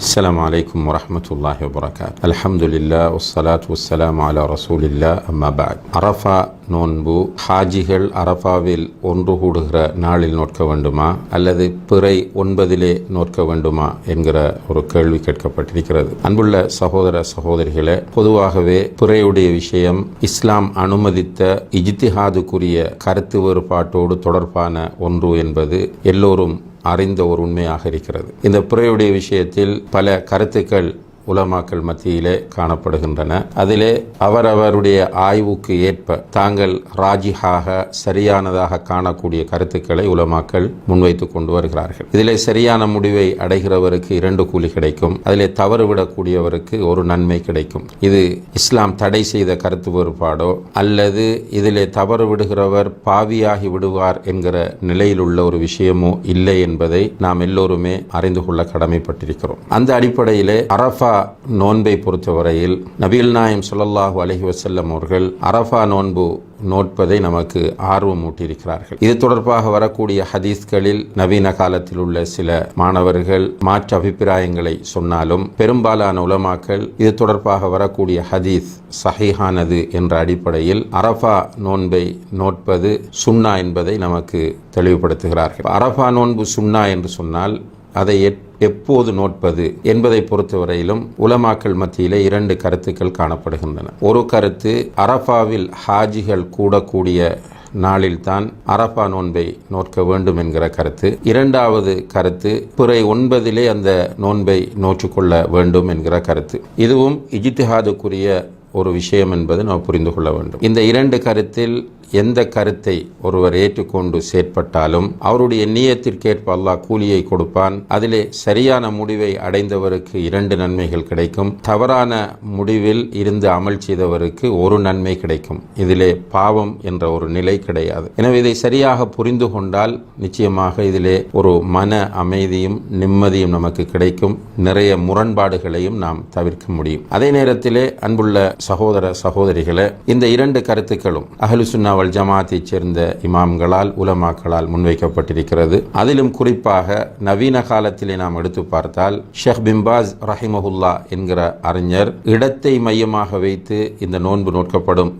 السلام عليكم ورحمة الله وبركاته الحمد لله والصلاة والسلام على رسول الله أما بعد அரஃபா நோன்பு ஹாஜிகள் அரஃபாவில் ஒன்று கூடுகிற நாளில் நோட்க வேண்டுமா அல்லது பிறை ஒன்பதிலே நோட்க வேண்டுமா என்கிற ஒரு கேள்வி கேட்கப்பட்டிருக்கிறது அன்புள்ள சகோதர சகோதரிகளே பொதுவாகவே பிறையுடைய விஷயம் இஸ்லாம் அனுமதித்த இஜ்திஹாதுக்குரிய கருத்து வேறுபாட்டோடு தொடர்பான ஒன்று என்பது எல்லோரும் அறிந்த ஒரு உண்மையாக இருக்கிறது. இந்த பிறையுடைய விஷயத்தில் பல கருத்துக்கள் உலமாக்கள் மத்தியிலே காணப்படுகின்றன. அதிலே அவரவருடைய ஆய்வுக்கு ஏற்ப தாங்கள் ராஜிஹாக சரியானதாக காணக்கூடிய கருத்துக்களை உலமாக்கள் முன்வைத்து கொண்டு வருகிறார்கள். இதிலே சரியான முடிவை அடைகிறவருக்கு இரண்டு கூலி கிடைக்கும். அதிலே தவறு விடக்கூடியவருக்கு ஒரு நன்மை கிடைக்கும். இது இஸ்லாம் தடை செய்த கருத்து வேறுபாடோ அல்லது இதிலே தவறு விடுகிறவர் பாவியாகி விடுவார் என்கிற நிலையில் உள்ள ஒரு விஷயமோ இல்லை என்பதை நாம் எல்லோருமே அறிந்து கொள்ள கடமைப்பட்டிருக்கிறோம். அந்த அடிப்படையிலே அரஃபா நோன்பை பொறுத்தவரையில் நபிகள் நாயம் சொல்லல்லாஹு அலஹி வசல்லம் அவர்கள் அரஃபா நோன்பு நோட்பதை நமக்கு ஆர்வம் ஊட்டியிருக்கிறார்கள் இது தொடர்பாக வரக்கூடிய ஹதீஸ்களில் நவீன காலத்தில் உள்ள சில மாணவர்கள் மாற்று அபிப்பிராயங்களை சொன்னாலும் பெரும்பாலான உலமாக்கள் இது தொடர்பாக வரக்கூடிய ஹதீஸ் சஹிஹானது என்ற அடிப்படையில் அரஃபா நோன்பை நோட்பது சுன்னா என்பதை நமக்கு தெளிவுபடுத்துகிறார்கள். அரஃபா நோன்பு சுன்னா என்று சொன்னால் அதை எப்போது நோட்பது என்பதை பொறுத்தவரையிலும் உலமாக்கள் மத்தியிலே இரண்டு கருத்துக்கள் காணப்படுகின்றன. ஒரு கருத்து அரஃபாவில் ஹாஜிகள் கூடக்கூடிய நாளில்தான் அரஃபா நோன்பை நோற்க வேண்டும் என்கிற கருத்து. இரண்டாவது கருத்து பிறை ஒன்பதிலே அந்த நோன்பை நோற்றுக்கொள்ள வேண்டும் என்கிற கருத்து. இதுவும் இஜித்திஹாதுக்குரிய ஒரு விஷயம் என்பது நாம் புரிந்து கொள்ள வேண்டும். இந்த இரண்டு கருத்தில் எந்த கருத்தை ஒருவர் ஏற்றுக்கொண்டு செயற்பட்டாலும் அவருடைய நீயத்திற்கேற்ப அல்லாஹ் கூலியை கொடுப்பான். அதிலே சரியான முடிவை அடைந்தவருக்கு இரண்டு நன்மைகள் கிடைக்கும். தவறான முடிவில் இருந்து அமல் செய்தவருக்கு ஒரு நன்மை கிடைக்கும். இதிலே பாவம் என்ற ஒரு நிலை கிடையாது. எனவே இதை சரியாக புரிந்து கொண்டால் நிச்சயமாக இதிலே ஒரு மன அமைதியும் நிம்மதியும் நமக்கு கிடைக்கும். நிறைய முரண்பாடுகளையும் நாம் தவிர்க்க முடியும். அதே நேரத்திலே அன்புள்ள சகோதர சகோதரிகளே இந்த இரண்டு கருத்துக்களும் அஹலு சுன்னாவல் ஜமாத்தைச் சேர்ந்த இமாம்களால் உலமாக்களால் முன்வைக்கப்பட்டிருக்கிறது. அதிலும் குறிப்பாக நவீன காலத்திலே நாம் எடுத்து பார்த்தால் ஷேக் பிம்பாஸ் ரஹிமஹுல்லா என்கிற அறிஞர் இடத்தை மையமாக வைத்து இந்த நோன்பு நோட்கப்படும்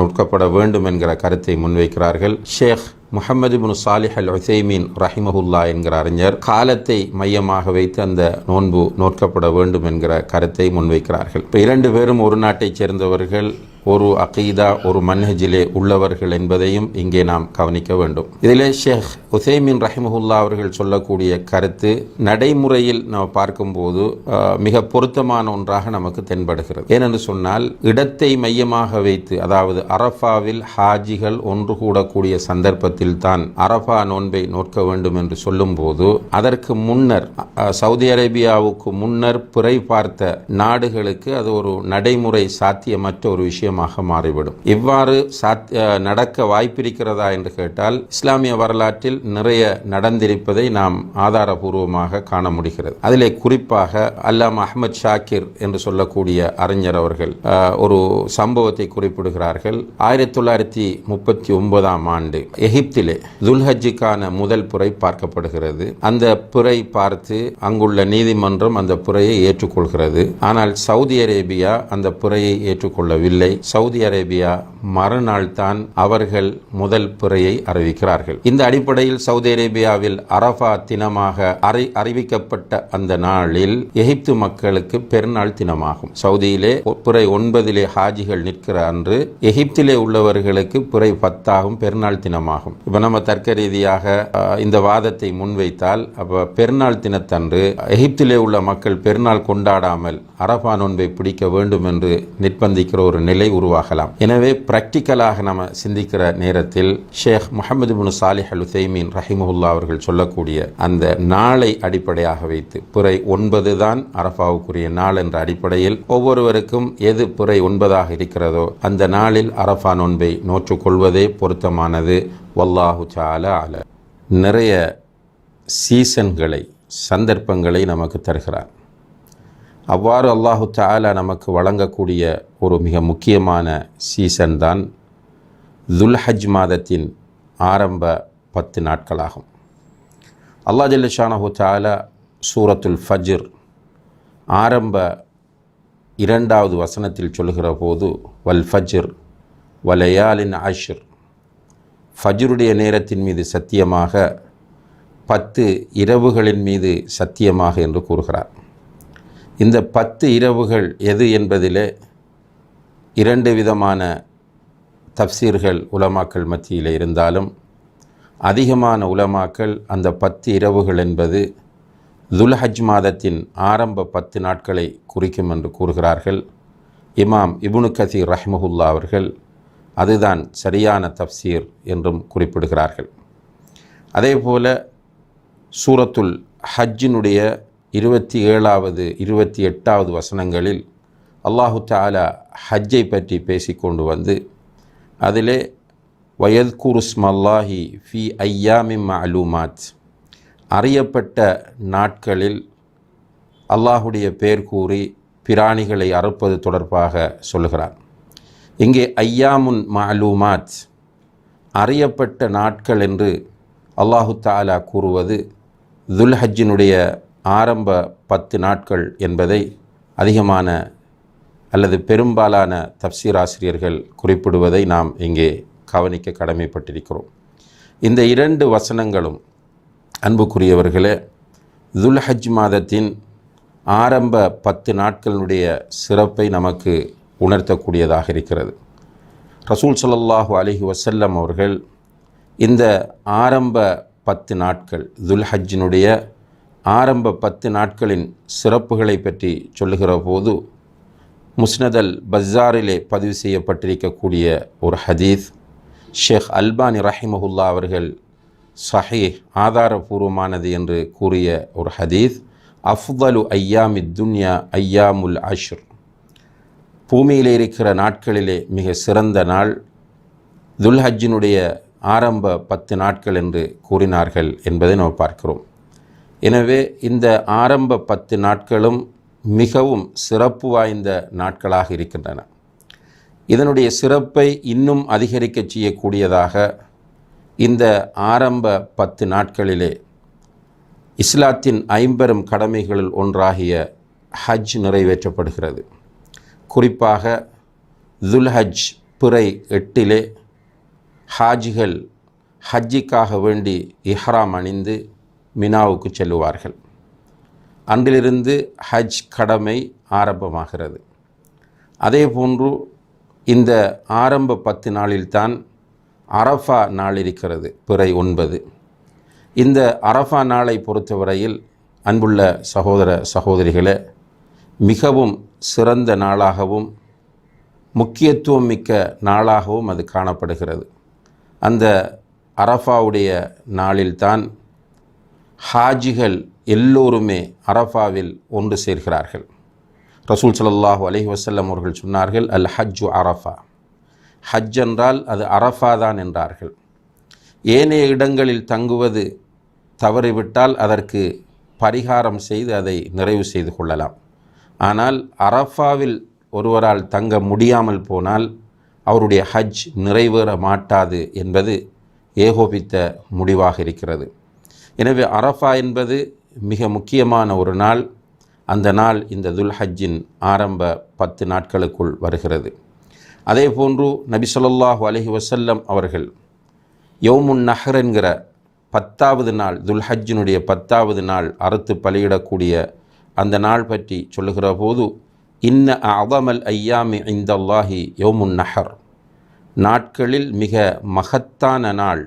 நோக்கப்பட வேண்டும் என்கிற கருத்தை முன்வைக்கிறார்கள். ஷேக் முகமது பின் சாலிஹ் அல் உசைமீன் ரஹிமஹுல்லா என்கிற அறிஞர் காலத்தை மையமாக வைத்து அந்த நோன்பு நோக்கப்பட வேண்டும் என்கிற கருத்தை முன்வைக்கிறார்கள். இப்போ இரண்டு பேரும் ஒரு நாட்டைச் சேர்ந்தவர்கள் ஒரு அகீதா ஒரு மன்ஹஜிலே உள்ளவர்கள் என்பதையும் இங்கே நாம் கவனிக்க வேண்டும். இதிலே ஷேக் உசைமின் ரஹிமஹுல்லா அவர்கள் சொல்லக்கூடிய கருத்து நடைமுறையில் நாம் பார்க்கும்போது மிக பொருத்தமான ஒன்றாக நமக்கு தென்படுகிறது. ஏனென்று சொன்னால் இடத்தை மையமாக வைத்து அதாவது அரஃபாவில் ஹாஜிகள் ஒன்று கூடக்கூடிய சந்தர்ப்பத்தில் தான் அரஃபா நோன்பை நோக்க வேண்டும் என்று சொல்லும்போது அதற்கு முன்னர் சவுதி அரேபியாவுக்கு முன்னர் பிறை பார்த்த நாடுகளுக்கு அது ஒரு நடைமுறை சாத்தியமற்ற ஒரு விஷயம் விஷயமாக மாறிவிடும். இவ்வாறு நடக்க வாய்ப்பிருக்கிறதா என்று கேட்டால் இஸ்லாமிய வரலாற்றில் நிறைய நடந்திருப்பதை நாம் ஆதாரபூர்வமாக காண முடிகிறது. அதிலே குறிப்பாக அல்லாம் அஹமத் ஷாக்கிர் என்று சொல்லக்கூடிய அறிஞர் அவர்கள் ஒரு சம்பவத்தை குறிப்பிடுகிறார்கள். ஆயிரத்தி தொள்ளாயிரத்தி முப்பத்தி ஒன்பதாம் ஆண்டு எகிப்திலே துல்ஹஜிக்கான முதல் புரை பார்க்கப்படுகிறது. அந்த புறை பார்த்து அங்குள்ள நீதிமன்றம் அந்த புறையை ஏற்றுக்கொள்கிறது. ஆனால் சவுதி அரேபியா அந்த புறையை ஏற்றுக்கொள்ளவில்லை. சவுதி அரேபியா மறுநாள் தான் அவர்கள் முதல் பிறையை அறிவிக்கிறார்கள். இந்த அடிப்படையில் சவுதி அரேபியாவில் அரபா தினமாக அறி அறிவிக்கப்பட்ட அந்த நாளில் எகிப்து மக்களுக்கு பெருநாள் தினமாகும். சவுதியிலே பிறை ஒன்பதிலே ஹாஜிகள் நிற்கிற அன்று எகிப்திலே உள்ளவர்களுக்கு பிறை பத்தாகும் பெருநாள் தினமாகும். இப்ப நம்ம தர்க்க ரீதியாக இந்த வாதத்தை முன்வைத்தால் அப்ப பெருநாள் தினத்தன்று எகிப்திலே உள்ள மக்கள் பெருநாள் கொண்டாடாமல் அரபா நோன்பை பிடிக்க வேண்டும் என்று நிர்பந்திக்கிற ஒரு நிலை உருவாகலாம். எனவே பிராக்டிக்கலாக நம்ம சிந்திக்கிற நேரத்தில் ஷேக் முகமது முன் சாலிஹ் அல் உசைமீன் ரஹிமுல்லா அவர்கள் சொல்லக்கூடிய அந்த நாளை அடிப்படையாக வைத்து புறை ஒன்பது தான் அரஃபாவுக்குரிய நாள் என்ற அடிப்படையில் ஒவ்வொருவருக்கும் எது புறை ஒன்பதாக இருக்கிறதோ அந்த நாளில் அரஃபா நோன்பை நோற்றுக்கொள்வதே பொருத்தமானது. வல்லாஹு சால அல. நிறைய சீசன்களை சந்தர்ப்பங்களை நமக்கு தருகிறார். அவ்வாறு அல்லாஹு தாலா நமக்கு வழங்கக்கூடிய ஒரு மிக முக்கியமான சீசன் தான் துல்ஹஜ் மாதத்தின் ஆரம்ப பத்து நாட்களாகும். அல்லா ஜல்லஷானஹு தாலா சூரத்துல் ஃபஜ்ர் ஆரம்ப இரண்டாவது வசனத்தில் சொல்கிற போது வல் ஃபஜ்ர் வலயாலின் ஆஷிர் ஃபஜ்ருடைய நேரத்தின் மீது சத்தியமாக பத்து இரவுகளின் மீது சத்தியமாக என்று கூறுகிறார். இந்த பத்து இரவுகள் எது என்பதிலே இரண்டு விதமான தப்சீர்கள் உலமாக்கள் மத்தியில் இருந்தாலும் அதிகமான உலமாக்கள் அந்த பத்து இரவுகள் என்பது துல்ஹஜ் மாதத்தின் ஆரம்ப பத்து நாட்களை குறிக்கும் என்று கூறுகிறார்கள். இமாம் இபுனு கசீர் ரஹ்மஹுல்லா அவர்கள் அதுதான் சரியான தப்சீர் என்றும் குறிப்பிடுகிறார்கள். அதே போல சூரத்துல் ஹஜ்ஜினுடைய இருபத்தி ஏழாவது இருபத்தி எட்டாவது வசனங்களில் அல்லாஹு தாலா ஹஜ்ஜை பற்றி பேசிக்கொண்டு வந்து அதிலே வயத்குருஸ்மல்லாஹி ஃபி ஐயாமி மலூமாத் அறியப்பட்ட நாட்களில் அல்லாஹுடைய பேர் கூறி பிராணிகளை அறுப்பது தொடர்பாக சொல்லுகிறார். இங்கே ஐயாமுன் மலூமாத் அறியப்பட்ட நாட்கள் என்று அல்லாஹு தாலா கூறுவது துல்ஹஜ்ஜினுடைய ஆரம்ப பத்து நாட்கள் என்பதை அதிகமான அல்லது பெரும்பாலான தப்சீர் ஆசிரியர்கள் குறிப்பிடுவதை நாம் இங்கே கவனிக்க கடமைப்பட்டிருக்கிறோம். இந்த இரண்டு வசனங்களும் அன்புக்குரியவர்களே துல்ஹஜ் மாதத்தின் ஆரம்ப பத்து நாட்களுடைய சிறப்பை நமக்கு உணர்த்தக்கூடியதாக இருக்கிறது. ரசூல் சல்லாஹு அலைஹி வசல்லம் அவர்கள் இந்த ஆரம்ப பத்து நாட்கள் துல்ஹஜ்ஜினுடைய ஆரம்ப பத்து நாட்களின் சிறப்புகளை பற்றி சொல்லுகிற போது முஸ்னதல் பஸாரிலே பதிவு செய்யப்பட்டிருக்கக்கூடிய ஒரு ஹதீஸ் ஷேக் அல்பானி ரஹிமஹுல்லா அவர்கள் சஹீஹ் ஆதாரபூர்வமானது என்று கூறிய ஒரு ஹதீஸ் அஃதலு ஐயாமி துன்யா ஐயாமுல் அஷ்ர். பூமியில் இருக்கிற நாட்களிலே மிக சிறந்த நாள் துல்ஹஜ்ஜினுடைய ஆரம்ப பத்து நாட்கள் என்று கூறினார்கள் என்பதை நாம் பார்க்கிறோம். எனவே இந்த ஆரம்ப பத்து நாட்களும் மிகவும் சிறப்பு வாய்ந்த நாட்களாக இருக்கின்றன. இதனுடைய சிறப்பை இன்னும் அதிகரிக்க செய்யக்கூடியதாக இந்த ஆரம்ப பத்து நாட்களிலே இஸ்லாத்தின் ஐம்பெரும் கடமைகளில் ஒன்றாகிய ஹஜ் நிறைவேற்றப்படுகிறது. குறிப்பாக துல்ஹஜ் பிறை எட்டிலே ஹாஜிகள் ஹஜ்ஜிக்காக வேண்டி இஹ்ராம் அணிந்து மினாவுக்கு செல்லுவார்கள். அன்றிலிருந்து ஹஜ் கடமை ஆரம்பமாகிறது. அதே போன்று இந்த ஆரம்ப பத்து நாளில்தான் அரஃபா நாள் இருக்கிறது பிறை ஒன்பது. இந்த அரஃபா நாளை பொறுத்தவரையில் அன்புள்ள சகோதர சகோதரிகளே மிகவும் சிறந்த நாளாகவும் முக்கியத்துவம் மிக்க நாளாகவும் அது காணப்படுகிறது. அந்த அரஃபாவுடைய நாளில்தான் ஹாஜிகள் எல்லோருமே அரஃபாவில் ஒன்று சேர்கிறார்கள். ரசூல் சல்லாஹு அலஹி வசல்லம் அவர்கள் சொன்னார்கள் அல் ஹஜ்ஜு அரஃபா. ஹஜ் என்றால் அது அரஃபா தான் என்றார்கள். ஏனைய இடங்களில் தங்குவது தவறிவிட்டால் அதற்கு பரிகாரம் செய்து அதை நிறைவு செய்து கொள்ளலாம். ஆனால் அரஃபாவில் ஒருவரால் தங்க முடியாமல் போனால் அவருடைய ஹஜ் நிறைவேற மாட்டாது என்பது ஏகோபித்த முடிவாக இருக்கிறது. எனவே அரஃபா என்பது மிக முக்கியமான ஒரு நாள். அந்த நாள் இந்த துல்ஹஜ்ஜின் ஆரம்ப பத்து நாட்களுக்குள் வருகிறது. அதே போன்று நபி சொல்லாஹு அலஹி வசல்லம் அவர்கள் யோமுன் நஹர் என்கிற பத்தாவது நாள் துல்ஹஜ்ஜினுடைய பத்தாவது நாள் அறுத்து பலியிடக்கூடிய அந்த நாள் பற்றி சொல்லுகிற போது இன்ன அதமல் ஐயாமி இந்தல்லாஹி யோமுன் நஹர். நாட்களில் மிக மகத்தான நாள்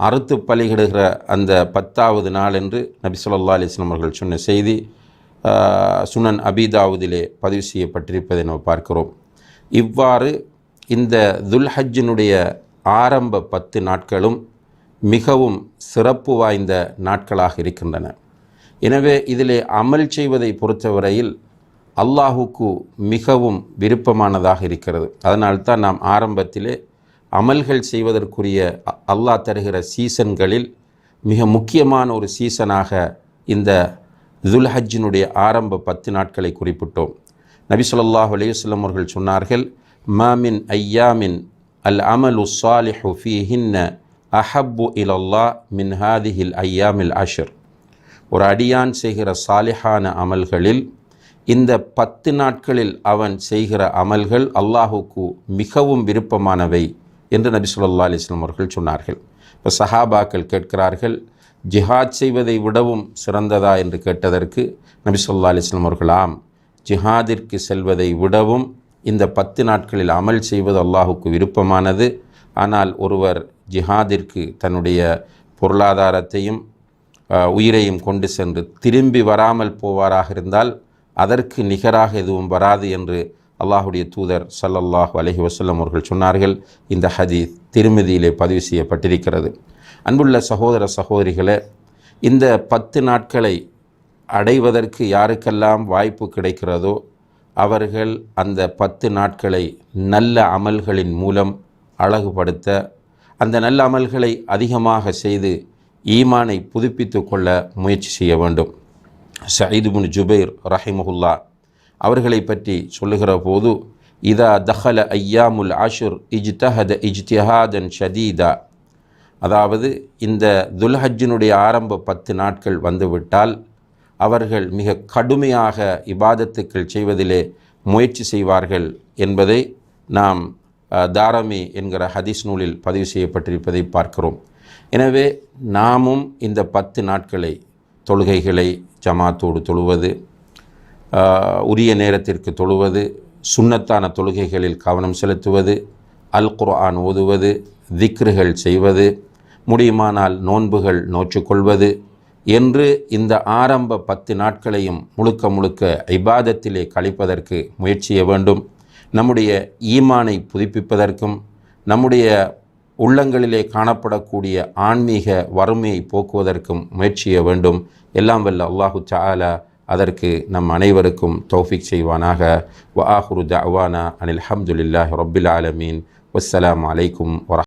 அறுத்து பலிகிடுகிற அந்த பத்தாவது நாள் என்று நபி சொல்லா அலிஸ்லாம் அவர்கள் சொன்ன செய்தி சுனன் அபிதாவுதிலே பதிவு செய்யப்பட்டிருப்பதை நம்ம பார்க்கிறோம். இவ்வாறு இந்த துல்ஹஜ்ஜினுடைய ஆரம்ப பத்து நாட்களும் மிகவும் சிறப்பு வாய்ந்த நாட்களாக இருக்கின்றன. எனவே இதிலே அமல் செய்வதை பொறுத்தவரையில் அல்லாஹுக்கு மிகவும் விருப்பமானதாக இருக்கிறது. அதனால்தான் நாம் ஆரம்பத்திலே அமல்கள் செய்வதற்குரிய அ- அல்லாஹ் தருகிற சீசன்களில் மிக முக்கியமான ஒரு சீசனாக இந்த துல்ஹஜ்ஜினுடைய ஆரம்ப பத்து நாட்களை குறிப்பிட்டோம். நபி சொல்லாஹ் அலையுஸ்லம் அவர்கள் சொன்னார்கள் மாமின் ஐயாமின் அல் அமல் சாலிஹு ஃபீஹின்ன அஹப்பு இலல்லா மின் ஹாதிஹில் ஐயாமில் அஷர். ஒரு அடியான் செய்கிற சாலிஹான அமல்களில் இந்த பத்து நாட்களில் அவன் செய்கிற அமல்கள் அல்லாஹுக்கு மிகவும் விருப்பமானவை. என்று நபி சொல்லா அலிஸ்லாம் அவர்கள் சொன்னார்கள். இப்போ சஹாபாக்கள் கேட்கிறார்கள் ஜிஹாத் செய்வதை விடவும் சிறந்ததா? என்று கேட்டதற்கு நபி சொல்லா அலிஸ்லாம் அவர்களாம் ஆம் ஜிஹாதிற்கு செல்வதை விடவும் இந்த பத்து நாட்களில் அமல் செய்வது அல்லாஹுக்கு விருப்பமானது. ஆனால் ஒருவர் ஜிஹாதிற்கு தன்னுடைய பொருளாதாரத்தையும் உயிரையும் கொண்டு சென்று திரும்பி வராமல் போவாராக இருந்தால் அதற்கு நிகராக எதுவும் வராது என்று அல்லாஹுடைய தூதர் சல்லல்லாஹ் அலஹி வசல்லம் அவர்கள் சொன்னார்கள் இந்த ஹதீஸ் திருமதியிலே பதிவு செய்யப்பட்டிருக்கிறது. அன்புள்ள சகோதர சகோதரிகளே இந்த பத்து நாட்களை அடைவதற்கு யாருக்கெல்லாம் வாய்ப்பு கிடைக்கிறதோ அவர்கள் அந்த பத்து நாட்களை நல்ல அமல்களின் மூலம் அழகுபடுத்த அந்த நல்ல அமல்களை அதிகமாக செய்து ஈமானை புதுப்பித்து கொள்ள முயற்சி செய்ய வேண்டும். சயீதுபின் ஜுபைர் ரஹிமஹுல்லா அவர்களை பற்றி சொல்லுகிற போது இதா தஹல ஐயாமுல் ஆஷுர் இஜ்தஹத இஜ்திஹாதன் ஷதீதா. அதாவது இந்த துல்ஹஜினுடைய ஆரம்ப பத்து நாட்கள் வந்துவிட்டால் அவர்கள் மிக கடுமையாக இபாதத்துக்கள் செய்வதிலே முயற்சி செய்வார்கள் என்பதை நாம் தாரமி என்கிற ஹதீஸ் நூலில் பதிவு செய்யப்பட்டிருப்பதை பார்க்கிறோம். எனவே நாமும் இந்த பத்து நாட்களை தொழுகைகளை ஜமாத்தோடு தொழுவது உரிய நேரத்திற்கு தொழுவது சுண்ணத்தான தொழுகைகளில் கவனம் செலுத்துவது அல் குர்ஆன் ஓதுவது திக்ருகள் செய்வது முடியுமானால் நோன்புகள் நோற்றுக்கொள்வது என்று இந்த ஆரம்ப பத்து நாட்களையும் முழுக்க முழுக்க இபாதத்திலே கழிப்பதற்கு முயற்சிய வேண்டும். நம்முடைய ஈமானை புதுப்பிப்பதற்கும் நம்முடைய உள்ளங்களிலே காணப்படக்கூடிய ஆன்மீக வறுமையை போக்குவதற்கும் முயற்சிய வேண்டும். எல்லாம் வல்ல அல்லாஹு சாலா அதற்கு நம் அனைவருக்கும் தௌஃபிக் செய்வானாக வ ஆஹுரு தவானா அனில் அஹமதுல்லாஹி ரபில் ஆலமீன் வஸ்ஸலாம் அலைக்கும் வர